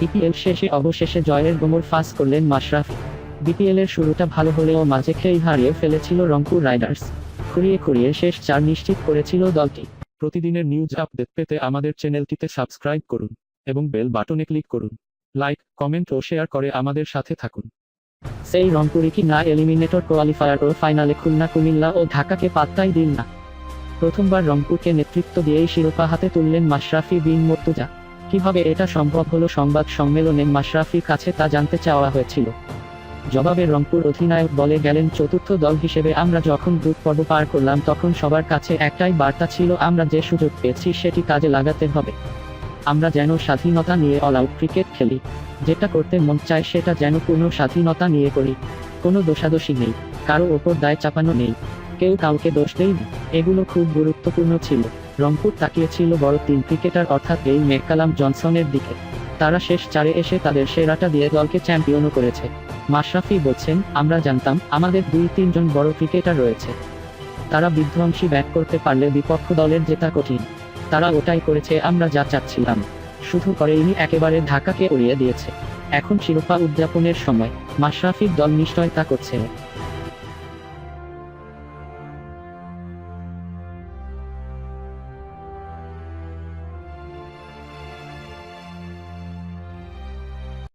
BPL শেষে অবশেষে জয়ের গোমর ফাঁস করলেন মাশরাফি। বিপিএল এর শুরুটা ভালো হলেও মাঝে খেই হারিয়ে ফেলেছিল রংপুর রাইডার্স। খুঁড়িয়ে খুঁড়িয়ে শেষ চার নিশ্চিত করেছিল দলটি। প্রতিদিনের নিউজ আপডেট পেতে আমাদের চ্যানেলটিতে সাবস্ক্রাইব করুন এবং বেল বাটনে ক্লিক করুন। লাইক, কমেন্ট ও শেয়ার করে আমাদের সাথে থাকুন। সেই রংপুরে কি না এলিমিনেটর কোয়ালিফায়ার ও ফাইনালে খুলনা, কুমিল্লা ও ঢাকাকে পাত্তাই দিন না। প্রথমবার রংপুরকে নেতৃত্ব দিয়েই শিরোপা হাতে তুললেন মাশরাফি বিন মর্তুজা। কীভাবে এটা সম্ভব হলো সংবাদ সম্মেলনে মাশরাফির কাছে তা জানতে চাওয়া হয়েছিল। জবাবে রংপুর অধিনায়ক বলে গেলেন, চতুর্থ দল হিসেবে আমরা যখন গ্রুপ পর্ব পার করলাম, তখন সবার কাছে একটাই বার্তা ছিল, আমরা যে সুযোগ পেয়েছি সেটি কাজে লাগাতে হবে। আমরা যেন স্বাধীনতা নিয়ে অল আউট ক্রিকেট খেলি। যেটা করতে মন চায় সেটা যেন পূর্ণ স্বাধীনতা নিয়ে করি। কোনো দোষাদোষী নেই। কারও ওপর দায় চাপানো নেই। কেউ কাউকে দোষ দেয়নি। এগুলো খুব গুরুত্বপূর্ণ ছিল। রংপুর তাকিয়েছিল বড় তিন ক্রিকেটার অর্থাৎ এই মেকালাম জনসনের দিকে। তারা শেষ চারে এসে তাদের সেরাটা দিয়ে দলকে চ্যাম্পিয়নও করেছে। মাশরাফি বলছেন, আমরা জানতাম, আমাদের দুই তিনজন বড় ক্রিকেটার রয়েছে। তারা বিধ্বংসী ব্যাট করতে পারলে বিপক্ষ দলের জেতা কঠিন। তারা ওটাই করেছে, আমরা যা চাচ্ছিলাম। শুধু করেইনি, একেবারে ঢাকাকে উড়িয়ে দিয়েছে। এখন শিরোপা উদযাপনের সময়। মাশরাফির দল নিশ্চয় তা করছে।